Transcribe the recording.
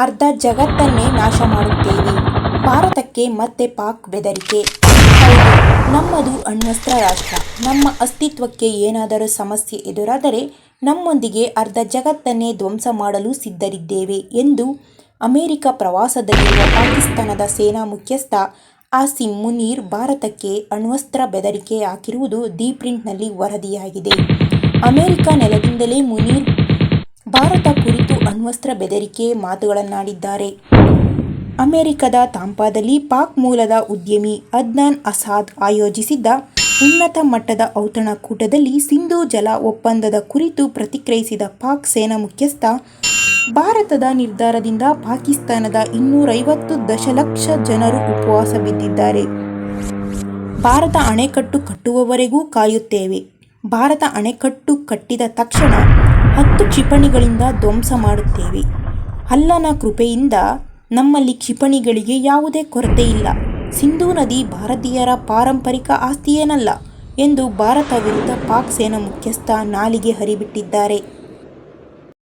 ಅರ್ಧ ಜಗತ್ತನ್ನೇ ನಾಶ ಮಾಡುತ್ತೇವೆ ಭಾರತಕ್ಕೆ ಮತ್ತೆ ಪಾಕ್ ಬೆದರಿಕೆ. ನಮ್ಮದು ಅಣ್ವಸ್ತ್ರ ರಾಷ್ಟ್ರ. ನಮ್ಮ ಅಸ್ತಿತ್ವಕ್ಕೆ ಏನಾದರೂ ಸಮಸ್ಯೆ ಎದುರಾದರೆ ನಮ್ಮೊಂದಿಗೆ ಅರ್ಧ ಜಗತ್ತನ್ನೇ ಧ್ವಂಸ ಮಾಡಲು ಸಿದ್ಧರಿದ್ದೇವೆ ಎಂದು ಅಮೆರಿಕ ಪ್ರವಾಸದಲ್ಲಿರುವ ಪಾಕಿಸ್ತಾನದ ಸೇನಾ ಮುಖ್ಯಸ್ಥ ಆಸಿಮ್ ಮುನೀರ್ ಭಾರತಕ್ಕೆ ಅಣ್ವಸ್ತ್ರ ಬೆದರಿಕೆ ಹಾಕಿರುವುದು ದಿ ಪ್ರಿಂಟ್ನಲ್ಲಿ ವರದಿಯಾಗಿದೆ. ಅಮೆರಿಕ ನೆಲದಿಂದಲೇ ಮುನೀರ್ ಭಾರತ ಕುರಿತು ಅಣ್ವಸ್ತ್ರ ಬೆದರಿಕೆ ಮಾತುಗಳನ್ನಾಡಿದ್ದಾರೆ. ಅಮೆರಿಕದ ತಾಂಪಾದಲ್ಲಿ ಪಾಕ್ ಮೂಲದ ಉದ್ಯಮಿ ಅದ್ನಾನ್ ಅಸಾದ್ ಆಯೋಜಿಸಿದ್ದ ಉನ್ನತ ಮಟ್ಟದ ಔತಣಕೂಟದಲ್ಲಿ ಸಿಂಧೂ ಜಲ ಒಪ್ಪಂದದ ಕುರಿತು ಪ್ರತಿಕ್ರಿಯಿಸಿದ ಪಾಕ್ ಸೇನಾ ಮುಖ್ಯಸ್ಥ, ಭಾರತದ ನಿರ್ಧಾರದಿಂದ ಪಾಕಿಸ್ತಾನದ ಇನ್ನೂರೈವತ್ತು ದಶಲಕ್ಷ ಜನರು ಉಪವಾಸ ಬಿದ್ದಿದ್ದಾರೆ. ಭಾರತ ಅಣೆಕಟ್ಟು ಕಟ್ಟುವವರೆಗೂ ಕಾಯುತ್ತೇವೆ. ಭಾರತ ಅಣೆಕಟ್ಟು ಕಟ್ಟಿದ ತಕ್ಷಣ ಹತ್ತು ಕ್ಷಿಪಣಿಗಳಿಂದ ಧ್ವಂಸ ಮಾಡುತ್ತೇವೆ. ಅಲ್ಲನ ಕೃಪೆಯಿಂದ ನಮ್ಮಲ್ಲಿ ಕ್ಷಿಪಣಿಗಳಿಗೆ ಯಾವುದೇ ಕೊರತೆ ಇಲ್ಲ. ಸಿಂಧೂ ನದಿ ಭಾರತೀಯರ ಪಾರಂಪರಿಕ ಆಸ್ತಿಯೇನಲ್ಲ ಎಂದು ಭಾರತ ವಿರುದ್ಧ ಪಾಕ್ ಸೇನಾ ಮುಖ್ಯಸ್ಥ ನಾಲಿಗೆ ಹರಿಬಿಟ್ಟಿದ್ದಾರೆ.